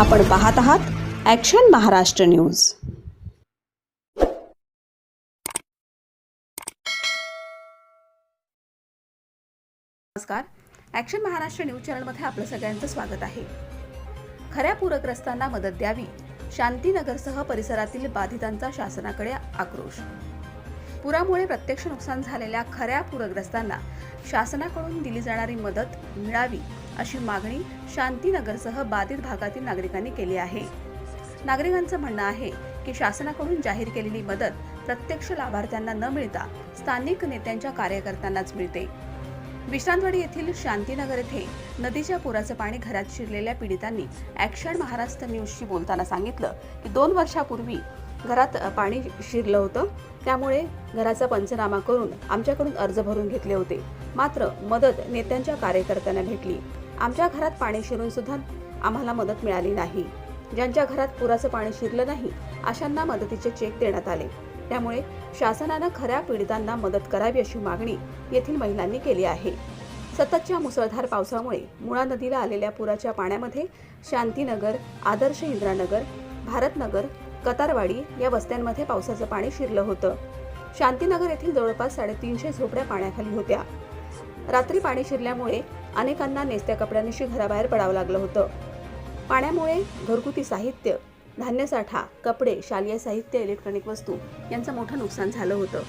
आपण पाहत आहात ॲक्शन महाराष्ट्र न्यूज नमस्कार. ॲक्शन महाराष्ट्र न्यूज चॅनलमध्ये आपलं सगळ्यांचं स्वागत आहे. खऱ्या पूरग्रस्तांना मदत द्यावी शांतीनगरसह परिसरातील बाधितांचा शासनाकडे आक्रोश. पुरामुळे प्रत्यक्ष नुकसान झालेल्या खऱ्या पूरग्रस्तांना शासनाकडून दिली जाणारी मदत मिळावी अशी मागणी शांतीनगरसह बाधित भागातील नागरिकांनी केली आहे. नागरिकांचं म्हणणं आहे की शासनाकडून जाहीर केलेली मदत प्रत्यक्ष लाभार्थ्यांना न मिळता स्थानिक नेत्यांच्या कार्यकर्त्यांनाच मिळते. विश्रांतवाडी येथील शांतीनगर येथे नदीच्या पुराचं पाणी घरात शिरलेल्या पीडितांनी ॲक्शन महाराष्ट्र न्यूजशी बोलताना सांगितलं की दोन वर्षापूर्वी घरात पाणी शिरलं होतं. त्यामुळे घराचा पंचनामा करून आमच्याकडून अर्ज भरून घेतले होते. मात्र मदत नेत्यांच्या कार्यकर्त्यांना भेटली. आमच्या घरात पाणी शिरून सुद्धा आम्हाला मदत मिळाली नाही. ज्यांच्या घरात पुराचं पाणी शिरलं नाही अशांना मदतीचे चेक देण्यात आले. त्यामुळे शासनानं खऱ्या पीडितांना मदत करावी अशी मागणी येथील महिलांनी केली आहे. सततच्या मुसळधार पावसामुळे मुळा नदीला आलेल्या पुराच्या पाण्यामध्ये शांतीनगर आदर्श इंद्रानगर भारतनगर कतारवाडी या वस्त्यांमध्ये पावसाचं पाणी शिरलं होतं. शांतीनगर येथील जवळपास साडेतीनशे झोपड्या पाण्याखाली होत्या. रात्री पाणी शिरल्यामुळे अनेकांना नेसत्या कपड्यांनिशी घराबाहेर पडावं लागलं होतं. पाण्यामुळे घरगुती साहित्य धान्यसाठा कपडे शालेय साहित्य इलेक्ट्रॉनिक वस्तू यांचं मोठं नुकसान झालं होतं.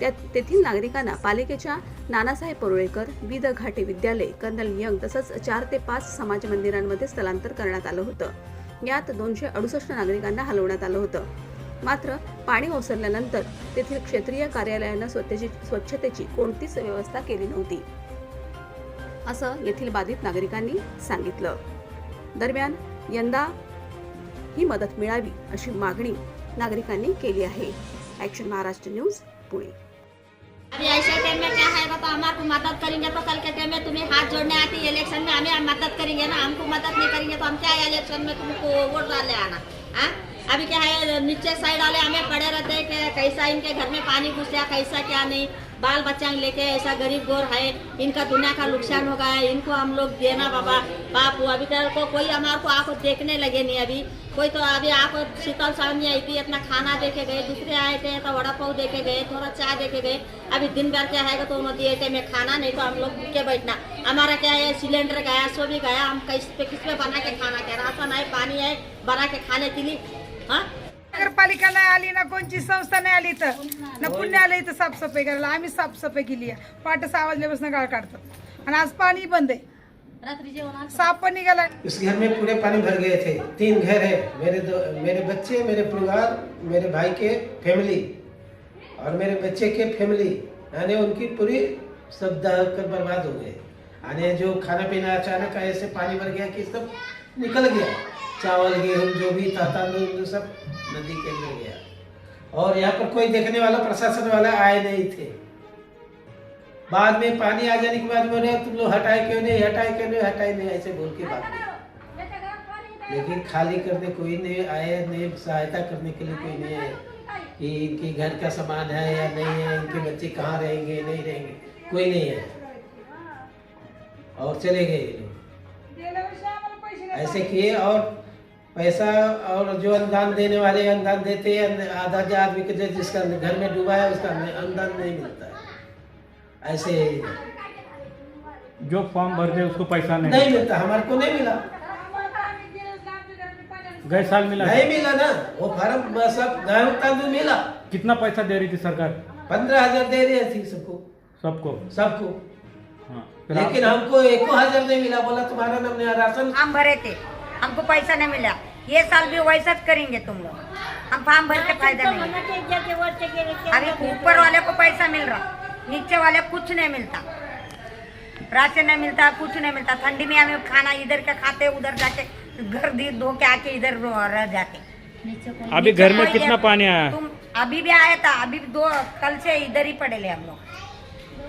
त्यात तेथील नागरिकांना पालिकेच्या नानासाहेब परुळेकर विद घाटे विद्यालय कर्नल यंग तसंच चार ते पाच समाज मंदिरांमध्ये स्थलांतर करण्यात आलं होतं. यात दोनशे अडुसष्ट नागरिकांना हलवण्यात आलं होतं. मात्र पाणी ओसरल्यानंतर तेथील क्षेत्रीय कार्यालयानं स्वतःची स्वच्छतेची कोणतीच व्यवस्था केली नव्हती. असं येथील बाधित नागरिकांनी सांगितलं. दरम्यान यंदा ही मदत मिळावी अशी मागणी नागरिकांनी केली आहे. Action Maharashtra news Pune. अभी ऐसे टाइम में क्या है? तो हमारे को मदद करेंगे तो कल के टाइम में तुम्हें हाथ जोड़ने आती इलेक्शन में हमें मदद करेंगे ना? हमको मदद नहीं करेंगे तो हम क्या इलेक्शन में तुमको वोट डालने आना? हाँ? अभी क्या है नीचे साइड वाले हमें पड़े कैसा इनके घर में पानी घुस गया, कैसा क्या नहीं? बाल बच्चा लेके ऐसा गरीब गोर है, इनका दुनिया का नुकसान हो गया है, इनको हम लोग देना बाबा, बाप अभी तक को, कोई हमारे को आपको देखने लगे नहीं अभी। कोई तो अभी आप शीतल सावनी आई थी इतना खाना दे के गए, दूसरे आए थे तो वड़ा पाव दे के गए, थोड़ा चाय दे के गए। अभी दिन भर क्या है तो उन्होंने दिए थे, मैं खाना नहीं तो हम लोग भूखे बैठना। हमारा क्या है, सिलेंडर गया, सो भी गया, हम किस किस पे बना के खाना क्या राशन है पानी है, बना के खाने के लिए। हाँ? नगरपालिका नाही आली ना कोणची संस्था नाही आली तर ना पुण्य आलं इथं साफसफाई करायला. आम्ही साफसफाई केली आहे. पाठ सहा वाजल्यापासून गाळ काढतात. आणि आज पाणी बंद आहे. जेवण साप पण निघाला. उस घर में पूरे पानी भर गए थे. तीन घर है. मेरे दो मेरे बच्चे मेरे परिवार मेरे भाई के फैमिली और मेरे बच्चे के फैमिली यानी उनकी पूरी सब दह कर बर्बाद हो गए यानी जो खाना पीना अचानक ऐसे पानी भर गया कि सब निकल गया. चावल, गेहूँ, जो भी तांदूल जो सब नदी के अंदर गया। और यहाँ पर कोई देखने वाला, प्रशासन वाला आए नहीं थे। बाद में पानी आ जाने के बाद बोले, तुम लोग हटाए क्यों नहीं, हटाए क्यों नहीं, हटाए नहीं, ऐसे बोल के बात। लेकिन खाली करने कोई नहीं आए, नहीं सहायता करने के लिए कोई नहीं आए कि इनके घर का सामान है या नहीं है, इनके बच्चे कहाँ रहेंगे, नहीं रहेंगे, कोई नहीं है। और चले गए ऐसे किए और पैसा और जो अनुदान देने वाले अनुदान देते हैं आधा जो आदमी के जिसका घर में डूबा है उसका अनुदान नहीं मिलता है। ऐसे जो फॉर्म भरते उसको पैसा नहीं, नहीं मिलता। हमारे को नहीं मिला। गए साल मिला नहीं मिला ना वो फार्म सब गेहूँ तांदूळ मिला। कितना पैसा दे रही थी सरकार? पंद्रह हज़ार दे रही थी सबको। सबको? सबको। हाँ लेकिन हमको एक हज़ार नहीं मिला बोला तुम्हारा नाम राशन हम भरे थे हमको पैसा नहीं मिला। ये साल भी वैसा करेंगे तुम लोग हम फॉर्म भर के फायदा नहीं. अभी ऊपर वाले को पैसा मिल रहा नीचे वाले को कुछ नहीं मिलता. राशन नहीं मिलता कुछ नहीं मिलता. ठंडी में हमें खाना इधर का खाते उधर जाके घर दी धो के आके इधर रह जाते. अभी घर में कितना पानी आया तुम अभी भी आया था अभी भी दो कल से इधर ही पड़े ले हम लोग.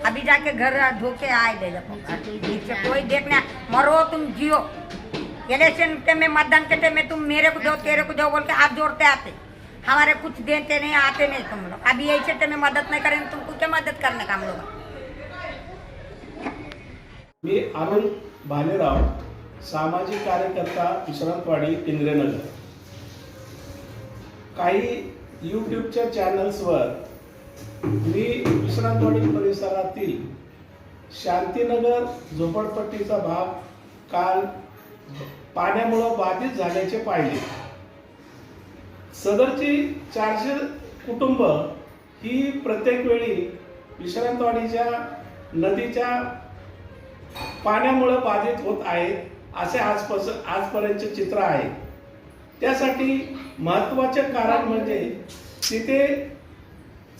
अभी जाके घर धो के आए दे नीचे कोई देखने मरो तुम जियो. इलेक्शन के में मतदान के टाइम में तुम मेरे को दो तेरे को दो बोल के हाथ जोड़ते आते। हमारे कुछ देते नहीं आते नहीं तुम लोग। अभी ऐसे टाइम में मदद नहीं करेंगे तुमको क्या मदद करने का हम लोग मी आनंद भालेराव सामाजिक कार्यकर्ता विश्रांतवाडी इंद्रेनगर. काही यूट्यूबच्या चॅनल्सवर मी विश्रांतवाडी परिसरातील शांतीनगर झोपडपट्टीचा भाग काल पाण्यामुळं बाधित झाल्याचे पाहिले. सदरची चारशे कुटुंब ही प्रत्येक वेळी विश्रांतवाडीच्या नदीच्या पाण्यामुळं बाधित होत आहेत असे आजपास आजपर्यंतचे चित्र आहे. त्यासाठी महत्त्वाचे कारण म्हणजे तिथे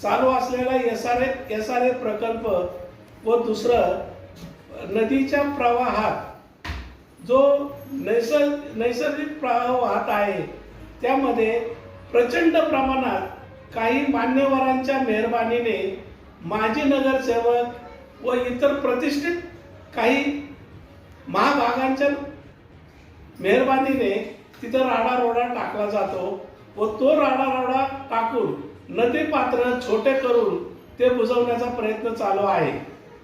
चालू असलेला S R S R A प्रकल्प व दुसरं नदीच्या प्रवाहात जो नैसर्ग नैसर्गिक प्रवाह वाहत आहे त्यामध्ये प्रचंड प्रमाणात काही मान्यवरांच्या मेहरबानीने माजी नगरसेवक व इतर प्रतिष्ठित काही महाभागांच्या मेहरबानीने तिथं राडा रोडा टाकला जातो व तो राडा रोडा टाकून नदी पात्र छोटे करून ते बुजवण्याचा प्रयत्न चालू आहे.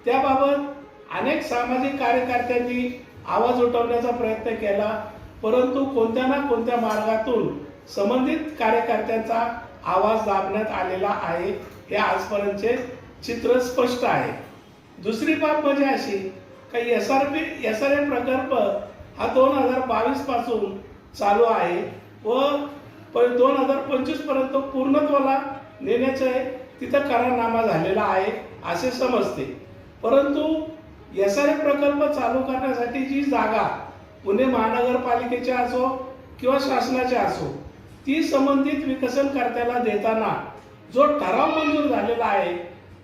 त्याबाबत अनेक सामाजिक कार्यकर्त्यांनी आवाज उठवण्याचा प्रयत्न केला. परंतु कोणत्या ना कोणत्या मार्गातून संबंधित कार्यकर्त्यांचा आवाज दाबण्यात आलेला आहे हे आजपर्यंतचे चित्र स्पष्ट आहे. दुसरी बाब म्हणजे अशी काही S R P S R A प्रकल्प हा दोन हजार बावीसपासून चालू आहे व दोन हजार पंचवीसपर्यंत पूर्णत्वाला नेण्याचे तिथं करारनामा झालेला आहे असे समजते. परंतु एस आर ए प्रकल्प चालू करण्यासाठी जी जागा पुणे महानगरपालिकेच्या असो किंवा शासनाच्या असो ती संबंधित विकसनकर्त्याला देताना जो ठराव मंजूर झालेला आहे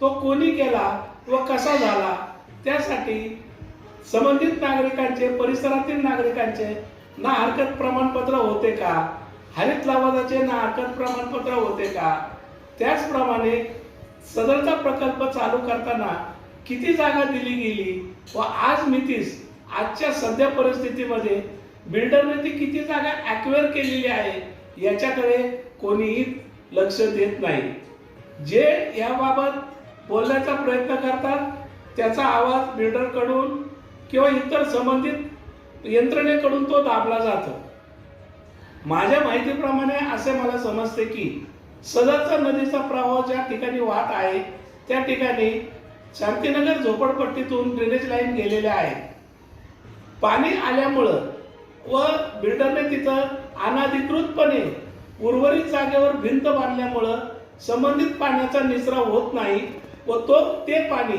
तो कोणी केला व कसा झाला त्यासाठी संबंधित नागरिकांचे परिसरातील नागरिकांचे ना हरकत प्रमाणपत्र होते का? हरित लवादाचे ना हरकत प्रमाणपत्र होते का? त्याचप्रमाणे सदरचा प्रकल्प चालू करताना किती जागा दिली गेली? व आज मितीस आजच्या सध्या परिस्थितीमध्ये बिल्डरने ती किती जागा ॲक्वेअर केलेली आहे? याच्याकडे कोणीही लक्ष देत नाही. जे याबाबत बोलण्याचा प्रयत्न करतात त्याचा आवाज बिल्डरकडून किंवा इतर संबंधित यंत्रणेकडून तो दाबला जातो. माझ्या माहितीप्रमाणे असे मला समजते की सदरचा नदीचा प्रवाह ज्या ठिकाणी वाहत आहे त्या ठिकाणी शांतीनगर झोपडपट्टीतून ड्रेनेज लाईन गेलेल्या आहेत. पाणी आल्यामुळं व बिल्डरने तिथं अनाधिकृतपणे उर्वरित जागेवर भिंत बांधल्यामुळं संबंधित पाण्याचा निचरा होत नाही व तो ते पाणी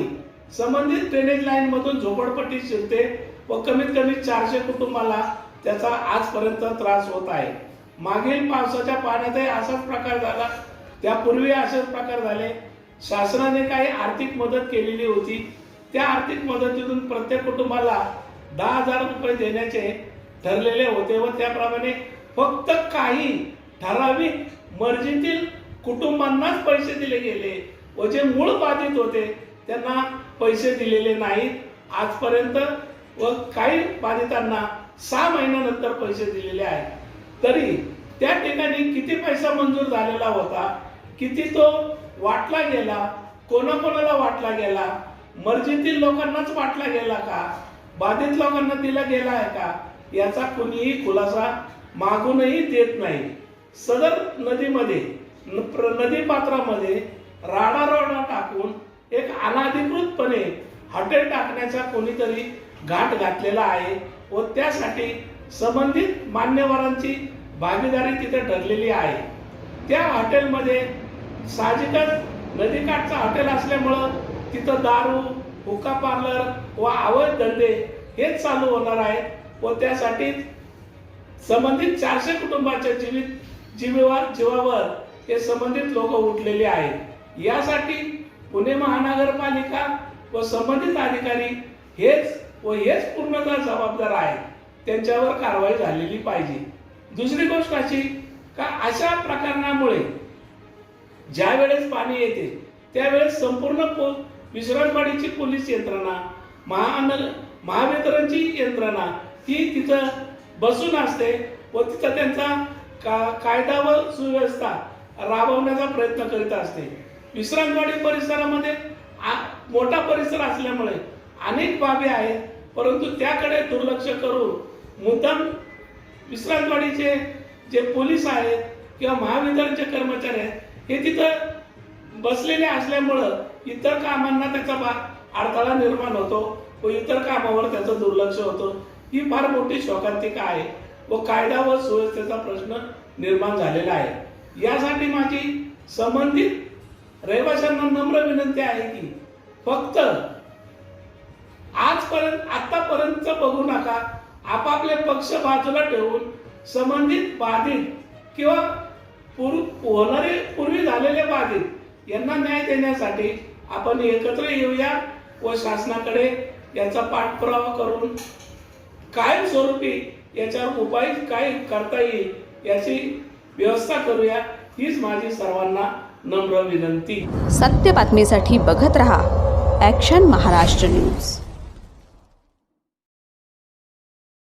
संबंधित ड्रेनेज लाईनमधून झोपडपट्टी शिरते व कमीत कमी चारशे कुटुंबाला त्याचा आजपर्यंत त्रास होत आहे. मागील पावसाच्या पाण्यातही असाच प्रकार झाला. त्यापूर्वी असेच प्रकार झाले. शासनाने काही आर्थिक मदत केलेली होती. त्या आर्थिक मदतीतून प्रत्येक कुटुंबाला दहा हजार रुपये देण्याचे ठरलेले होते व त्याप्रमाणे फक्त काही ठराविक मर्जीतील कुटुंबांनाच पैसे दिले गेले व जे मूळ बाधित होते त्यांना पैसे दिलेले नाहीत. आजपर्यंत व काही बाधितांना सहा महिन्यानंतर पैसे दिलेले आहेत. तरी त्या ठिकाणी किती पैसा मंजूर झालेला होता? किती तो वाटला गेला? कोणाकोणाला वाटला गेला? मर्जीतील लोकांनाच वाटला गेला का? बाधित लोकांना दिला गेला आहे का? याचा कुणीही खुलासा मागूनही देत नाही. सदर नदीमध्ये नदी पात्रामध्ये राडा रोडा टाकून एक अनाधिकृतपणे हॉटेल टाकण्याचा कोणीतरी घाट घातलेला आहे व त्यासाठी संबंधित मान्यवरांची भागीदारी तिथे ठरलेली आहे. त्या हॉटेलमध्ये साहजिकच नदीकाठचं हॉटेल असल्यामुळं तिथं दारू हुका पार्लर व अवैध धंदे हेच चालू होणार आहेत व त्यासाठी संबंधित चारशे कुटुंबाच्या जीवित जीवेवर जीवावर हे संबंधित लोक उठलेले आहेत. यासाठी पुणे महानगरपालिका व संबंधित अधिकारी हेच व हेच पूर्णतः जबाबदार आहेत. त्यांच्यावर कारवाई झालेली पाहिजे. दुसरी गोष्ट अशी का अशा प्रकरणामुळे ज्या वेळेस पाणी येते त्यावेळेस संपूर्ण विश्रामवाडीची पोलीस यंत्रणा महानल महावितरणची यंत्रणा ही तिथं बसून असते व तिथं त्यांचा का कायदा व सुव्यवस्था राबवण्याचा प्रयत्न करीत असते. विश्रामवाडी परिसरामध्ये आ- मोठा परिसर असल्यामुळे अनेक बाबी आहेत परंतु त्याकडे दुर्लक्ष करून मुद्दाम विश्रांतवाडीचे जे पोलीस आहेत किंवा महावितरणचे कर्मचारी आहेत हे तिथं बसलेले असल्यामुळं इतर कामांना त्याचा बा- अडथळा निर्माण होतो व इतर कामावर त्याचं दुर्लक्ष होतं. ही फार मोठी शोकांतिका आहे व कायदा व सुव्यवस्थेचा प्रश्न निर्माण झालेला आहे. यासाठी माझी संबंधित रहिवाशांना नम्र विनंती आहे की फक्त आजपर्यंत आतापर्यंत बघू नका. आपापले पक्ष बाजूला ठेवून संबंधित बाधित किंवा पूर्व होणारे पूर्वी झालेले बाधित यांना न्याय देण्यासाठी आपण एकत्र येऊया व शासनाकडे याचा पाठपुरावा करून कायमस्वरूपी याच्यावर उपाय काय करता येईल याची व्यवस्था करूया. हीच माझी सर्वांना नम्र विनंती. सत्य बातमीसाठी बघत रहा ॲक्शन महाराष्ट्र न्यूज